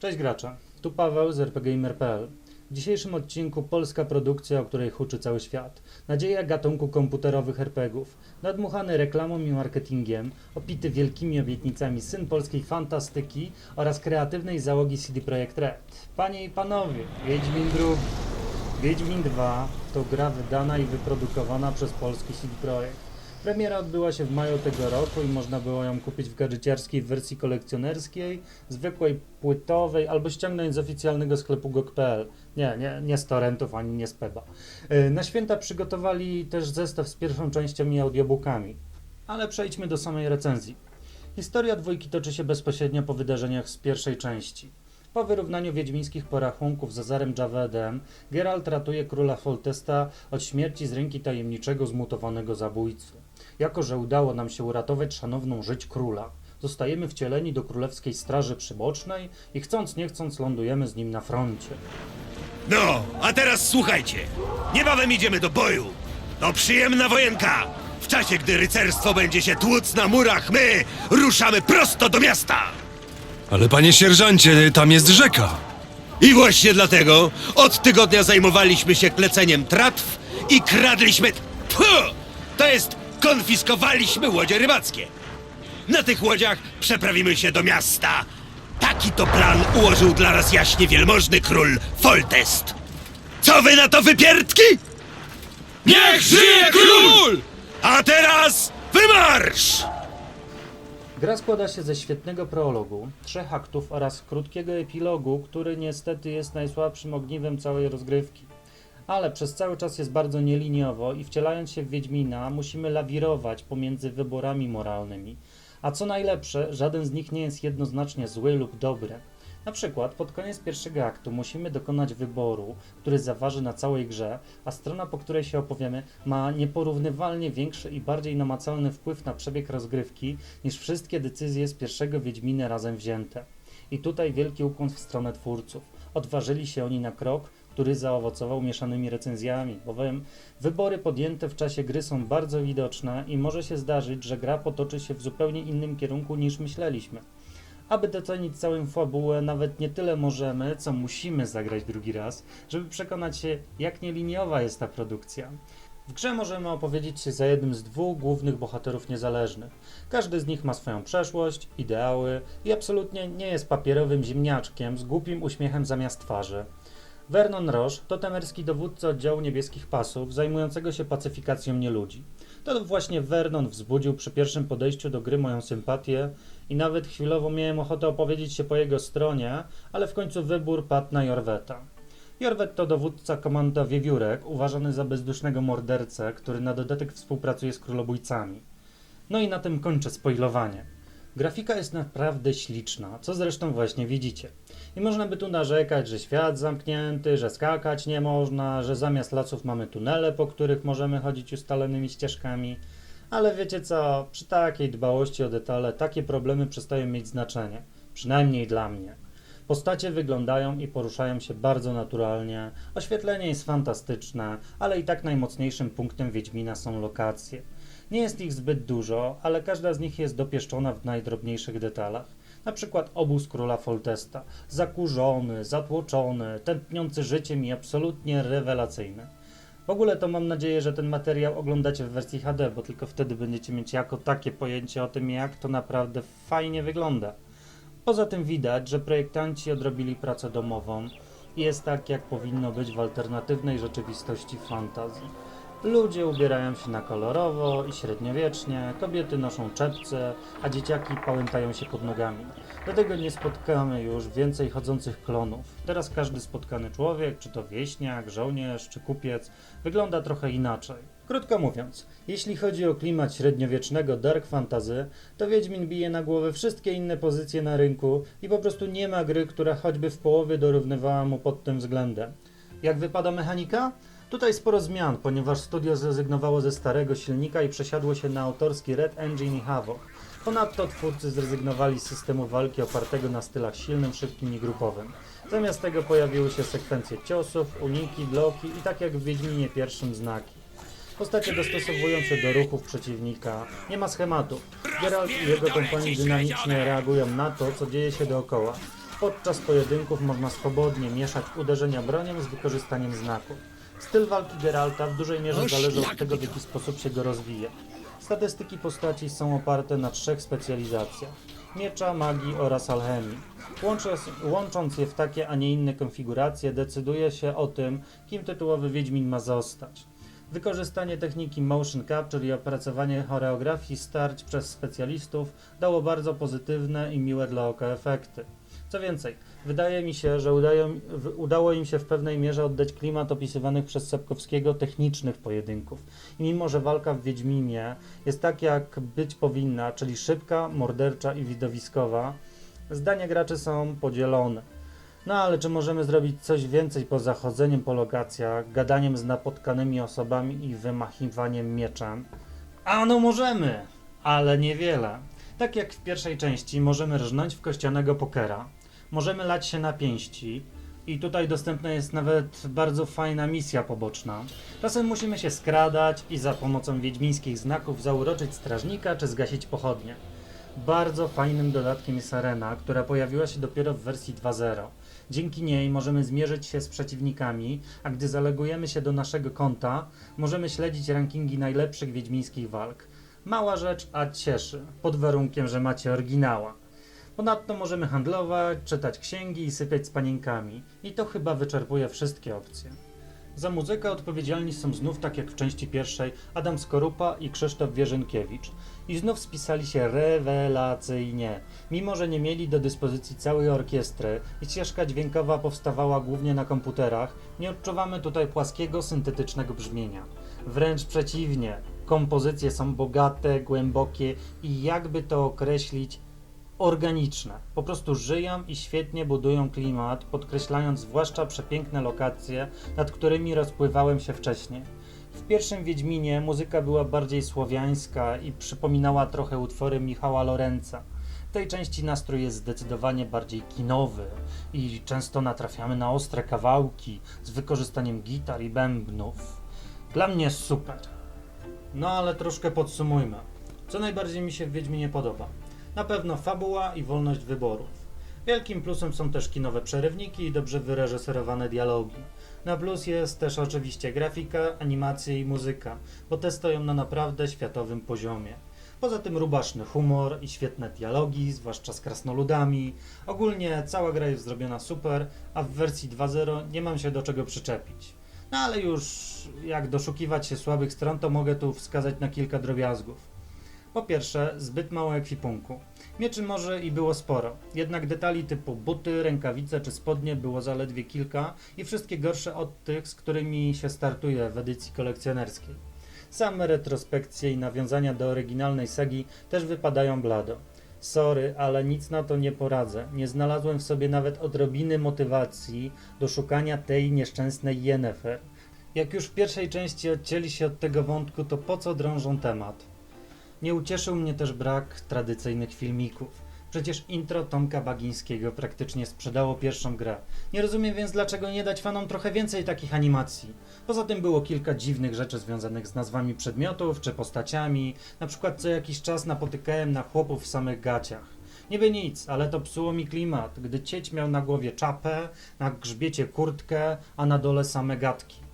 Cześć gracze, tu Paweł z RPGamer.pl. W dzisiejszym odcinku polska produkcja, o której huczy cały świat. Nadzieja gatunku komputerowych RPGów. Nadmuchany reklamą i marketingiem, opity wielkimi obietnicami syn polskiej fantastyki oraz kreatywnej załogi CD Projekt Red. Panie i panowie, Wiedźmin II. Wiedźmin 2 to gra wydana i wyprodukowana przez polski CD Projekt. Premiera odbyła się w maju tego roku i można było ją kupić w gadżeciarskiej wersji kolekcjonerskiej, zwykłej płytowej albo ściągnąć z oficjalnego sklepu GOG.pl. Nie, nie, nie z torrentów ani nie z Peba. Yy, Na święta przygotowali też zestaw z pierwszą częścią i audiobookami. Ale przejdźmy do samej recenzji. Historia dwójki toczy się bezpośrednio po wydarzeniach z pierwszej części. Po wyrównaniu wiedźmińskich porachunków z Azarem Javedem, Geralt ratuje króla Foltesta od śmierci z ręki tajemniczego zmutowanego zabójcy. Jako, że udało nam się uratować szanowną żyć króla, zostajemy wcieleni do królewskiej straży przybocznej i chcąc nie chcąc lądujemy z nim na froncie. No, a teraz słuchajcie. Niebawem idziemy do boju. To przyjemna wojenka. W czasie, gdy rycerstwo będzie się tłuc na murach, my ruszamy prosto do miasta. Ale panie sierżancie, tam jest rzeka. I właśnie dlatego od tygodnia zajmowaliśmy się kleceniem tratw i kradliśmy... Tfu! To jest, konfiskowaliśmy łodzie rybackie. Na tych łodziach przeprawimy się do miasta. Taki to plan ułożył dla nas jaśnie wielmożny król Foltest. Co wy na to wypierdki? Niech żyje król! A teraz wymarsz! Gra składa się ze świetnego prologu, trzech aktów oraz krótkiego epilogu, który niestety jest najsłabszym ogniwem całej rozgrywki. Ale przez cały czas jest bardzo nieliniowo i wcielając się w Wiedźmina musimy lawirować pomiędzy wyborami moralnymi. A co najlepsze, żaden z nich nie jest jednoznacznie zły lub dobry. Na przykład pod koniec pierwszego aktu musimy dokonać wyboru, który zaważy na całej grze, a strona, po której się opowiemy, ma nieporównywalnie większy i bardziej namacalny wpływ na przebieg rozgrywki niż wszystkie decyzje z pierwszego Wiedźmina razem wzięte. I tutaj wielki ukłon w stronę twórców. Odważyli się oni na krok, który zaowocował mieszanymi recenzjami, bowiem wybory podjęte w czasie gry są bardzo widoczne i może się zdarzyć, że gra potoczy się w zupełnie innym kierunku niż myśleliśmy. Aby docenić całą fabułę, nawet nie tyle możemy, co musimy zagrać drugi raz, żeby przekonać się, jak nieliniowa jest ta produkcja. W grze możemy opowiedzieć się za jednym z dwóch głównych bohaterów niezależnych. Każdy z nich ma swoją przeszłość, ideały i absolutnie nie jest papierowym ziemniaczkiem z głupim uśmiechem zamiast twarzy. Vernon Roche to temerski dowódca oddziału niebieskich pasów zajmującego się pacyfikacją nieludzi. To właśnie Vernon wzbudził przy pierwszym podejściu do gry moją sympatię i nawet chwilowo miałem ochotę opowiedzieć się po jego stronie, ale w końcu wybór padł na Jorweta. Jorwet to dowódca komanda wiewiórek, uważany za bezdusznego mordercę, który na dodatek współpracuje z królobójcami. No i na tym kończę spoilowanie. Grafika jest naprawdę śliczna, co zresztą właśnie widzicie. I można by tu narzekać, że świat zamknięty, że skakać nie można, że zamiast lasów mamy tunele, po których możemy chodzić ustalonymi ścieżkami. Ale wiecie co, przy takiej dbałości o detale takie problemy przestają mieć znaczenie. Przynajmniej dla mnie. Postacie wyglądają i poruszają się bardzo naturalnie, oświetlenie jest fantastyczne, ale i tak najmocniejszym punktem Wiedźmina są lokacje. Nie jest ich zbyt dużo, ale każda z nich jest dopieszczona w najdrobniejszych detalach. Na przykład obóz króla Foltesta, zakurzony, zatłoczony, tętniący życiem i absolutnie rewelacyjny. W ogóle to mam nadzieję, że ten materiał oglądacie w wersji HD, bo tylko wtedy będziecie mieć jako takie pojęcie o tym, jak to naprawdę fajnie wygląda. Poza tym widać, że projektanci odrobili pracę domową i jest tak, jak powinno być w alternatywnej rzeczywistości fantazji. Ludzie ubierają się na kolorowo i średniowiecznie, kobiety noszą czepce, a dzieciaki pałętają się pod nogami. Dlatego nie spotkamy już więcej chodzących klonów. Teraz każdy spotkany człowiek, czy to wieśniak, żołnierz, czy kupiec, wygląda trochę inaczej. Krótko mówiąc, jeśli chodzi o klimat średniowiecznego dark fantasy, to Wiedźmin bije na głowę wszystkie inne pozycje na rynku i po prostu nie ma gry, która choćby w połowie dorównywała mu pod tym względem. Jak wypada mechanika? Tutaj sporo zmian, ponieważ studio zrezygnowało ze starego silnika i przesiadło się na autorski Red Engine i Havoc. Ponadto twórcy zrezygnowali z systemu walki opartego na stylach silnym, szybkim i grupowym. Zamiast tego pojawiły się sekwencje ciosów, uniki, bloki i tak jak w Wiedźminie pierwszym znaki. Postacie dostosowują się do ruchów przeciwnika, nie ma schematów. Geralt i jego kompanii dynamicznie reagują na to, co dzieje się dookoła. Podczas pojedynków można swobodnie mieszać uderzenia bronią z wykorzystaniem znaków. Styl walki Geralta w dużej mierze zależy od tego, w jaki sposób się go rozwija. Statystyki postaci są oparte na trzech specjalizacjach: miecza, magii oraz alchemii. Łącząc, łącząc je w takie, a nie inne konfiguracje, decyduje się o tym, kim tytułowy Wiedźmin ma zostać. Wykorzystanie techniki motion capture i opracowanie choreografii starć przez specjalistów dało bardzo pozytywne i miłe dla oka efekty. Co więcej, wydaje mi się, że udają, udało im się w pewnej mierze oddać klimat opisywanych przez Sapkowskiego technicznych pojedynków. I mimo, że walka w Wiedźminie jest tak jak być powinna, czyli szybka, mordercza i widowiskowa, zdania graczy są podzielone. No ale czy możemy zrobić coś więcej poza chodzeniem po lokacjach, gadaniem z napotkanymi osobami i wymachiwaniem mieczem? A no możemy, ale niewiele. Tak jak w pierwszej części możemy rżnąć w kościanego pokera, możemy lać się na pięści i tutaj dostępna jest nawet bardzo fajna misja poboczna. Czasem musimy się skradać i za pomocą wiedźmińskich znaków zauroczyć strażnika czy zgasić pochodnie. Bardzo fajnym dodatkiem jest arena, która pojawiła się dopiero w wersji 2.0. Dzięki niej możemy zmierzyć się z przeciwnikami, a gdy zalegujemy się do naszego konta, możemy śledzić rankingi najlepszych wiedźmińskich walk. Mała rzecz, a cieszy, pod warunkiem, że macie oryginała. Ponadto możemy handlować, czytać księgi i sypiać z panienkami. I to chyba wyczerpuje wszystkie opcje. Za muzykę odpowiedzialni są znów, tak jak w części pierwszej, Adam Skorupa i Krzysztof Wierzynkiewicz. I znów spisali się rewelacyjnie. Mimo, że nie mieli do dyspozycji całej orkiestry i ścieżka dźwiękowa powstawała głównie na komputerach, nie odczuwamy tutaj płaskiego, syntetycznego brzmienia. Wręcz przeciwnie, kompozycje są bogate, głębokie i jakby to określić, organiczne. Po prostu żyją i świetnie budują klimat, podkreślając zwłaszcza przepiękne lokacje, nad którymi rozpływałem się wcześniej. W pierwszym Wiedźminie muzyka była bardziej słowiańska i przypominała trochę utwory Michała Lorenza. W tej części nastrój jest zdecydowanie bardziej kinowy i często natrafiamy na ostre kawałki z wykorzystaniem gitar i bębnów. Dla mnie super. No ale troszkę podsumujmy. Co najbardziej mi się w Wiedźminie podoba? Na pewno fabuła i wolność wyborów. Wielkim plusem są też kinowe przerywniki i dobrze wyreżyserowane dialogi. Na plus jest też oczywiście grafika, animacje i muzyka, bo te stoją na naprawdę światowym poziomie. Poza tym rubaszny humor i świetne dialogi, zwłaszcza z krasnoludami. Ogólnie cała gra jest zrobiona super, a w wersji 2.0 nie mam się do czego przyczepić. No ale już jak doszukiwać się słabych stron, to mogę tu wskazać na kilka drobiazgów. Po pierwsze, zbyt mało ekwipunku. Mieczy może i było sporo, jednak detali typu buty, rękawice czy spodnie było zaledwie kilka i wszystkie gorsze od tych, z którymi się startuje w edycji kolekcjonerskiej. Same retrospekcje i nawiązania do oryginalnej sagi też wypadają blado. Sorry, ale nic na to nie poradzę. Nie znalazłem w sobie nawet odrobiny motywacji do szukania tej nieszczęsnej Yennefer. Jak już w pierwszej części odcięli się od tego wątku, to po co drążą temat? Nie ucieszył mnie też brak tradycyjnych filmików. Przecież intro Tomka Bagińskiego praktycznie sprzedało pierwszą grę. Nie rozumiem więc dlaczego nie dać fanom trochę więcej takich animacji. Poza tym było kilka dziwnych rzeczy związanych z nazwami przedmiotów czy postaciami. Na przykład co jakiś czas napotykałem na chłopów w samych gaciach. Niby nic, ale to psuło mi klimat, gdy cieć miał na głowie czapę, na grzbiecie kurtkę, a na dole same gadki.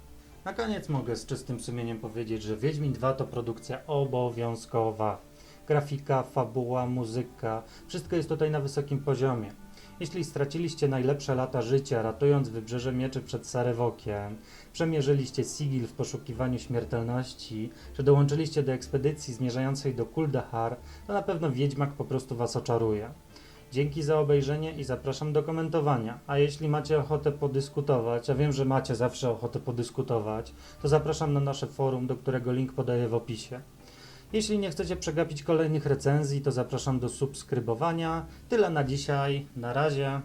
Na koniec mogę z czystym sumieniem powiedzieć, że Wiedźmin 2 to produkcja obowiązkowa. Grafika, fabuła, muzyka, wszystko jest tutaj na wysokim poziomie. Jeśli straciliście najlepsze lata życia, ratując wybrzeże mieczy przed Sarewokiem, przemierzyliście Sigil w poszukiwaniu śmiertelności, czy dołączyliście do ekspedycji zmierzającej do Kuldahar, to na pewno Wiedźmak po prostu was oczaruje. Dzięki za obejrzenie i zapraszam do komentowania. A jeśli macie ochotę podyskutować, a wiem, że macie zawsze ochotę podyskutować, to zapraszam na nasze forum, do którego link podaję w opisie. Jeśli nie chcecie przegapić kolejnych recenzji, to zapraszam do subskrybowania. Tyle na dzisiaj. Na razie.